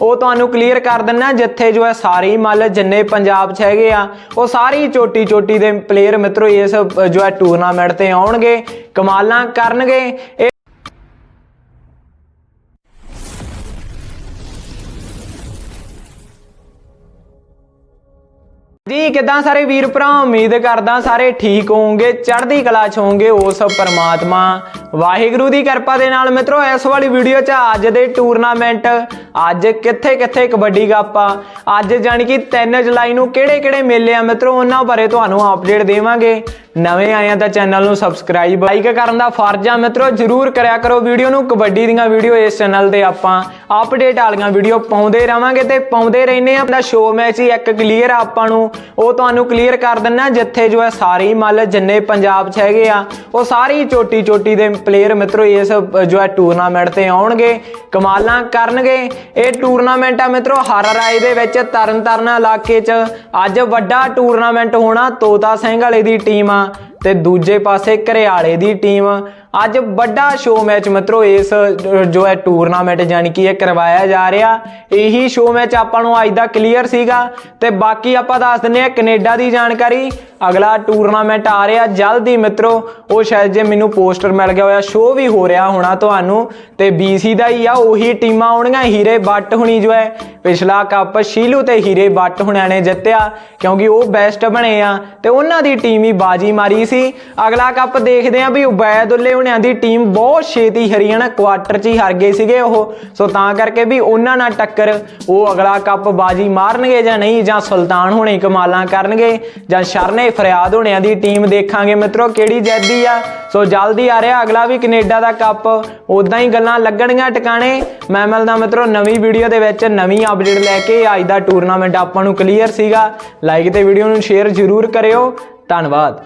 ਉਹ ਤੁਹਾਨੂੰ ਕਲੀਅਰ ਕਰ ਦਿੰਨਾ ਜਿੱਥੇ ਜੋ ਹੈ ਸਾਰੀ ਮੱਲ ਜਿੰਨੇ ਪੰਜਾਬ 'ਚ ਹੈਗੇ ਆ, ਉਹ ਸਾਰੀ ਚੋਟੀ ਚੋਟੀ ਦੇ ਪਲੇਅਰ ਮਿੱਤਰੋ ਇਸ ਜੋ ਹੈ ਟੂਰਨਾਮੈਂਟ ਤੇ ਆਉਣਗੇ, ਕਮਾਲਾਂ ਕਰਨਗੇ। ਜੀ ਕਿਦਾਂ ਸਾਰੇ ਵੀਰ ਭਰਾ? ਉਮੀਦ ਕਰਦਾ ਸਾਰੇ ਠੀਕ ਹੋਵੋਗੇ, ਚੜ੍ਹਦੀ ਕਲਾ ਚ ਹੋਵੋਗੇ ਉਸ ਪਰਮਾਤਮਾ। ਵਾਹਿਗੁਰੂ ਦੀ ਕਿਰਪਾ ਦੇ ਨਾਲ ਮਿੱਤਰੋ, ਇਸ ਵਾਲੀ ਵੀਡੀਓ 'ਚ ਅੱਜ ਦੇ ਟੂਰਨਾਮੈਂਟ ਅੱਜ ਕਿੱਥੇ ਕਿੱਥੇ ਕਬੱਡੀ ਕੱਪ ਆ? ਅੱਜ ਜਾਣੀ ਕਿ 3 ਜੁਲਾਈ ਨੂੰ ਕਿਹੜੇ ਕਿਹੜੇ ਮੇਲੇ ਆ? ਮਿੱਤਰੋ, ਉਹਨਾਂ ਬਾਰੇ ਤੁਹਾਨੂੰ ਅਪਡੇਟ ਦੇਵਾਂਗੇ। ਨਵੇਂ ਆਏ ਆ ਤਾਂ ਚੈਨਲ ਨੂੰ ਸਬਸਕ੍ਰਾਈਬ ਲਾਈਕ ਕਰਨ ਦਾ ਫਰਜ਼ ਆ। ਮਿੱਤਰੋ, ਜਰੂਰ ਕਰਿਆ ਕਰੋ ਵੀਡੀਓ ਨੂੰ। ਕਬੱਡੀ ਦੀਆਂ ਵੀਡੀਓ ਇਸ ਚੈਨਲ ਤੇ ਆਪਾਂ ਅਪਡੇਟ ਵਾਲੀਆਂ ਵੀਡੀਓ ਪਾਉਂਦੇ ਰਵਾਂਗੇ ਤੇ ਪਾਉਂਦੇ ਰਹਿੰਦੇ ਆ। ਆਪਣਾ ਸ਼ੋਅ ਮੈਚ ਹੀ ਇੱਕ ਕਲੀਅਰ ਆਪਾਂ ਨੂੰ। ਉਹ ਤੁਹਾਨੂੰ ਕਲੀਅਰ ਕਰ ਦਿੰਨਾ ਜਿੱਥੇ ਜੋ ਹੈ ਸਾਰੇ ਮੱਲ, ਜਿੰਨੇ ਪੰਜਾਬ 'ਚ ਹੈਗੇ ਆ, ਉਹ ਸਾਰੀ ਚੋਟੀ ਚੋਟੀ ਦੇ ਪਲੇਅਰ ਮਿੱਤਰੋ ਇਸ ਜੋ ਹੈ ਟੂਰਨਾਮੈਂਟ ਤੇ ਆਉਣਗੇ। ਕਮਾਲਾਂ ਕਰਨਗੇ। ਇਹ ਟੂਰਨਾਮੈਂਟ ਆ ਮਿੱਤਰੋ, ਹਰ ਰਾਏ ਦੇ ਵਿੱਚ ਤਰਨਤਾਰਨ ਇਲਾਕੇ 'ਚ ਅੱਜ ਵੱਡਾ ਟੂਰਨਾਮੈਂਟ ਹੋਣਾ, ਤੋਤਾ ਸਿੰਘ ਵਾਲੇ ਦੀ ਟੀਮ ਆ ਤੇ ਦੂਜੇ ਪਾਸੇ ਘਰਿਆਲੇ ਦੀ ਟੀਮ। ਅੱਜ ਵੱਡਾ ਸ਼ੋਅ ਮੈਚ ਮਿੱਤਰੋ, ਇਸ ਜੋ ਹੈ ਟੂਰਨਾਮੈਂਟ ਜਾਨੀ ਕਿ ਇਹ ਕਰਵਾਇਆ ਜਾ ਰਿਹਾ, ਇਹੀ ਸ਼ੋਅ ਮੈਚ ਆਪਾਂ ਨੂੰ ਅੱਜ ਦਾ ਕਲੀਅਰ ਸੀਗਾ। ਤੇ ਬਾਕੀ ਆਪਾਂ ਦੱਸ ਦਿੰਨੇ ਆ ਕੈਨੇਡਾ ਦੀ ਜਾਣਕਾਰੀ। ਅਗਲਾ ਟੂਰਨਾਮੈਂਟ ਆ ਰਿਹਾ। ਜਲਦੀ ਮਿੱਤਰੋ, ਉਹ ਸ਼ਾਇਦ ਜੇ ਮੈਨੂੰ ਪੋਸਟਰ ਮਿਲ ਗਿਆ ਹੋਇਆ ਸ਼ੋਅ ਵੀ ਹੋ ਰਿਹਾ ਹੋਣਾ ਤੁਹਾਨੂੰ। ਤੇ BC ਦਾ ਹੀ ਆ, ਉਹੀ ਟੀਮਾਂ ਆਉਣਗੀਆਂ, ਹੀਰੇ ਬੱਟ ਹੁਣੀ ਜੋ ਹੈ। ਪਿਛਲਾ ਕੱਪ ਸ਼ੀਲੂ ਤੇ ਹੀਰੇ ਬੱਟ ਹੁਣਿਆਂ ਨੇ ਜਿੱਤਿਆ, ਕਿਉਂਕਿ ਉਹ ਬੈਸਟ ਬਣੇ ਆ। ਤੇ ਉਹਨਾਂ ਦੀ ਟੀਮ ਹੀ ਬਾਜੀ ਮਾਰੀ ਸੀ। ਅਗਲਾ ਕੱਪ ਦੇਖਦੇ ਆ ਵੀ ਉਬੈਦੁੱਲੇ ਹੁਣਿਆਂ ਦੀ ਟੀਮ ਬਹੁਤ ਛੇਤੀ ਹਰਿਆਣਾ ਕੁਆਟਰ 'ਚ ਹੀ ਹਾਰ ਗਏ ਸੀਗੇ ਉਹ। ਸੋ ਤਾਂ ਕਰਕੇ ਵੀ ਉਹਨਾਂ ਨਾਲ ਟੱਕਰ, ਉਹ ਅਗਲਾ ਕੱਪ ਬਾਜੀ ਮਾਰਨਗੇ ਜਾਂ ਨਹੀਂ, ਜਾਂ ਸੁਲਤਾਨ ਹੁਣੇ ਕਮਾਲਾਂ ਕਰਨਗੇ, ਜਾਂ ਸ਼ਰਨੇ ਫਰਿਆਦ ਹੁਣਿਆਂ ਦੀ ਟੀਮ ਦੇਖਾਂਗੇ ਮਿੱਤਰੋ, ਕਿਹੜੀ ਜੈਦੀ ਆ? ਸੋ ਜਲਦੀ ਆ ਰਿਹਾ ਅਗਲਾ ਵੀ ਕੈਨੇਡਾ ਦਾ ਕੱਪ। ਉਦਾਂ ਹੀ ਗੱਲਾਂ ਲੱਗਣਗੀਆਂ ਟਿਕਾਣੇ। ਮੈਂ ਮਿਲਦਾ ਮਿੱਤਰੋ ਨਵੀਂ ਵੀਡੀਓ ਦੇ ਵਿੱਚ ਨਵੀਂ ਅਪਡੇਟ ਲੈ ਕੇ ਅੱਜ ਦਾ ਟੂਰਨਾਮੈਂਟ ਆਪਾਂ ਨੂੰ ਕਲੀਅਰ ਸੀਗਾ। ਲਾਈਕ ਤੇ ਵੀਡੀਓ ਨੂੰ ਸ਼ੇਅਰ ਜ਼ਰੂਰ ਕਰਿਓ। ਧੰਨਵਾਦ।